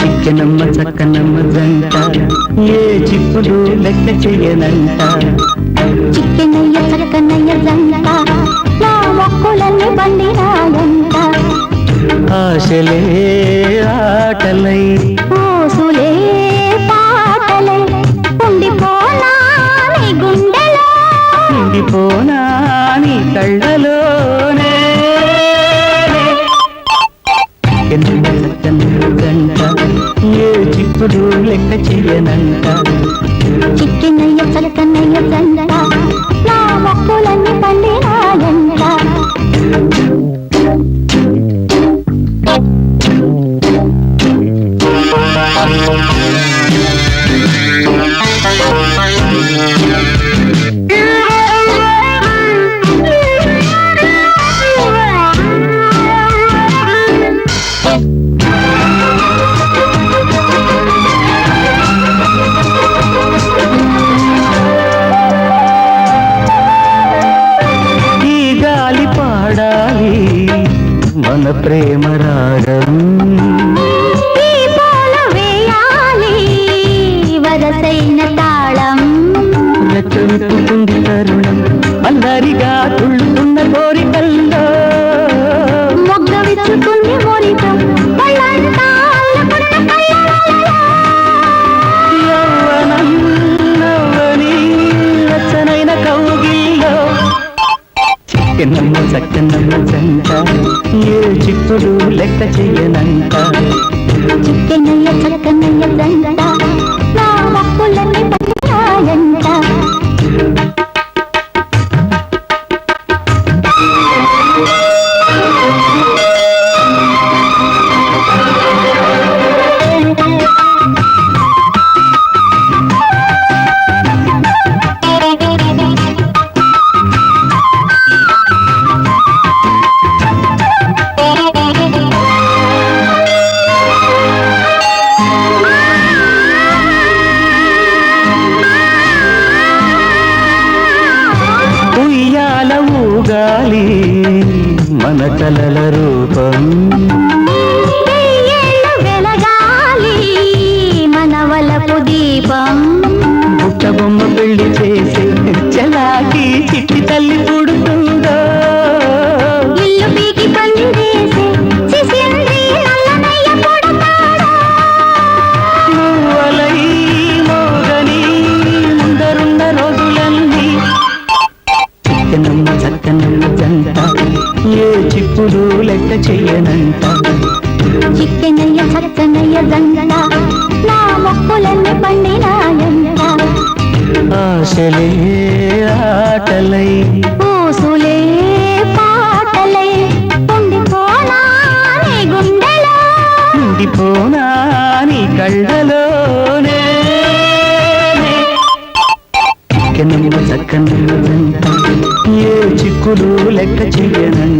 చిక్కనమ్మ చక్కనమ్మ జంట ఏ చిక్కుడు లెక్క చెయ్యనంట చిక్కనయ్య చక్కనయ్య జంట నా మొక్కులన్నీ బండిరాయ. మన ప్రేమ రాగం. దీపాలు వేయాలి వరసైన చిక్కనమ్మ చక్కనమ్మ జంట ఏ చిక్కుడు లెక్క చెయ్యనంట ఊగాలి మన కలల రూపం. వెలగాలి మన వలపు దీపం. బుట్ట బొమ్మ పెళ్ళి చేసి చలాకి చిట్టి తల్లి పుడుతుందో. ఇల్లు పీకి పందేసే మోగని ముందరున్న రోజులన్నీ చిక్కనమ్మ ఎప్పుడు లెక్క చెయ్యనంట చిక్కెనయ్య చక్కనయ్య గంగన నా మొక్కులన్నీ పండినాయంట ఆశలే ఆటలై. పూసులే పాటలై ఉండిపోనా గుండెలో? ఉండిపోనా ఏ చిక్కులు లెక్క చెయ్యనంట